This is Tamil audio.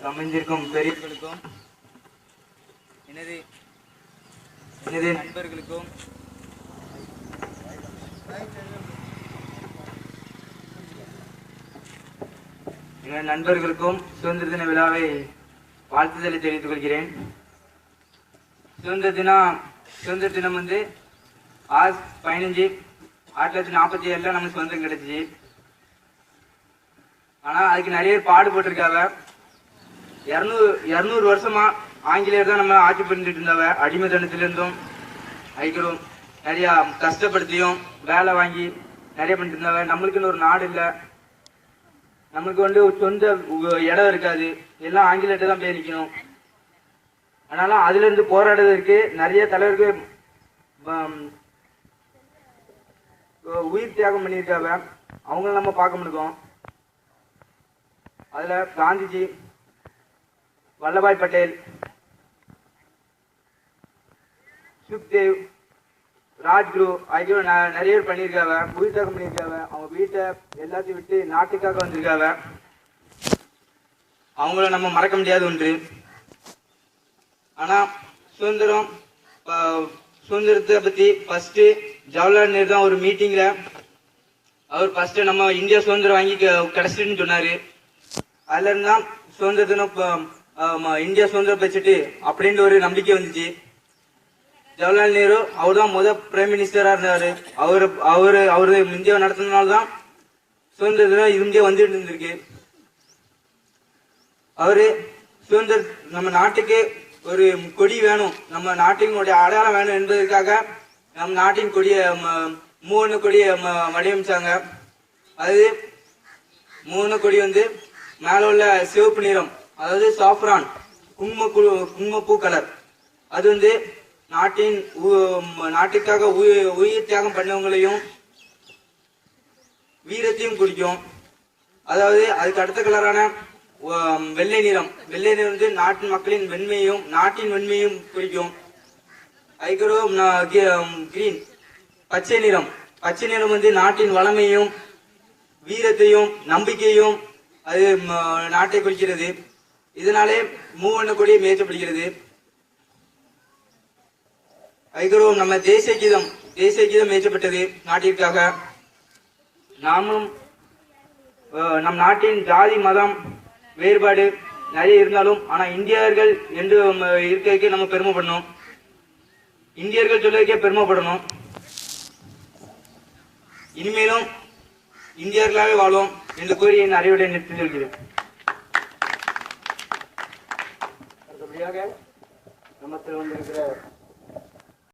அமைஞ்சிருக்கும் பெரியவர்களுக்கும் எனது எனது நண்பர்களுக்கும் எங்கள் நண்பர்களுக்கும் சுதந்திர தின விழாவை வாழ்த்துதலை தெரிவித்துக் கொள்கிறேன். சுதந்திர தினம் சுதந்திர தினம் வந்து ஆகஸ்ட் பதினஞ்சு ஆயிரத்தி தொள்ளாயிரத்தி நாற்பத்தி ஏழுல நமக்கு சுதந்திரம் கிடைச்சிச்சு. ஆனா அதுக்கு நிறைய பேர் பாடுபட்டிருக்காங்க. இரநூறு இரநூறு வருஷமா ஆங்கிலேயர் தான் நம்ம ஆட்சி பண்ணிட்டு இருந்தாவ. அடிமைத்தனத்திலிருந்தும் ஐக்கிறோம் நிறைய கஷ்டப்படுத்தியும் வேலை வாங்கி நிறைய பண்ணிட்டு இருந்தவ. நம்மளுக்குன்னு ஒரு நாடு இல்லை. நம்மளுக்கு வந்து சொந்த இடம் இருக்காது. எல்லாம் ஆங்கிலேயர்கிட்ட தான் போய் நிற்கணும் அதனால அதுல இருந்து போராடுறதுக்கு நிறைய தலைவர்கள் உயிர் தியாகம் பண்ணியிருக்காங்க அவங்கள நம்ம பார்க்க முடியும். அதுல காந்திஜி வல்லபாய் பட்டேல் சுக்தேவ் ராஜ்குரு ஆகியோர் ந- நிறைய பேர் பண்ணியிருக்காங்க. உயிர் தியாகம் பண்ணியிருக்காங்க. அவங்க வீட்டை எல்லாத்தையும் விட்டு நாட்டுக்காக வந்திருக்காங்க. அவங்கள நம்ம மறக்க முடியாத ஒன்று. ஆனால் சுதந்திரம் சுதந்திரத்தை பற்றி ஃபஸ்ட்டு ஜவஹர்லால் நேரு தான் ஒரு மீட்டிங்கில் அவர் ஃபஸ்ட்டு நம்ம இந்தியா சுதந்திரம் வாங்கி கிடச்சிட்டுன்னு சொன்னார். அதுலேருந்து தான் சுதந்திர தினம் இந்தியா சுதந்திரம் பெற்றுட்டு அப்படின்ற ஒரு நம்பிக்கை வந்துச்சு. ஜவஹர்லால் நேரு அவர் தான் முத பிரைம் மினிஸ்டரா இருந்தாரு. அவரு அவரு அவரு இந்தியாவை நடத்தினால தான் சுதந்திர தினம் இந்தியா வந்துட்டு இருந்திருக்கு. அவரு சுதந்திர நம்ம நாட்டுக்கு ஒரு கொடி வேணும். நம்ம நாட்டினுடைய அடையாளம் வேணும் என்பதற்காக நம் நாட்டின் கொடியை ம- மூணு கொடியை ம- வடிவமைச்சாங்க. அது மூணு கொடி வந்து மேல உள்ள சிவப்பு நிறம். அதாவது சாஃப்ரான் குங்கும குங்குமப்பூ கலர். அது வந்து நாட்டின் உ- நாட்டுக்காக உயிர் தியாகம் பண்ணவங்களையும் வீரத்தையும் குறிக்கும். அதாவது அதுக்கு அடுத்த கலரான வெள்ளை நிறம். வெள்ளை நிறம் வந்து நாட்டின் மக்களின் வெண்மையும் நாட்டின் வெண்மையும் குறிக்கும். அதுக்கப்புறம் கிரீன். பச்சை நிறம். பச்சை நிறம் வந்து நாட்டின் வளமையும் வீரத்தையும் நம்பிக்கையும் அது நாட்டை குறிக்கிறது. இதனாலே மூவண்ண கொடி மேய்ச்சப்படுகிறது அதுக்கப்புறம் நம்ம தேசிய கீதம் தேசிய கீதம் ஏற்றப்பட்டது நாட்டிற்காக. நாமும் நம் நாட்டின் ஜாதி மதம் வேறுபாடு நிறைய இருந்தாலும் ஆனா இந்தியர்கள் என்று நம்ம இருக்கிறதுக்கே நம்ம பெருமைப்படணும். இந்தியர்கள் சொல்றதுக்கே பெருமைப்படணும். இனிமேலும் இந்தியர்களாகவே வாழ்வோம் என்று கூறி என் அறிவுரை நிறுத்தி சொல்கிறேன் அடுத்தபடியாக நமக்கு வந்திருக்கிற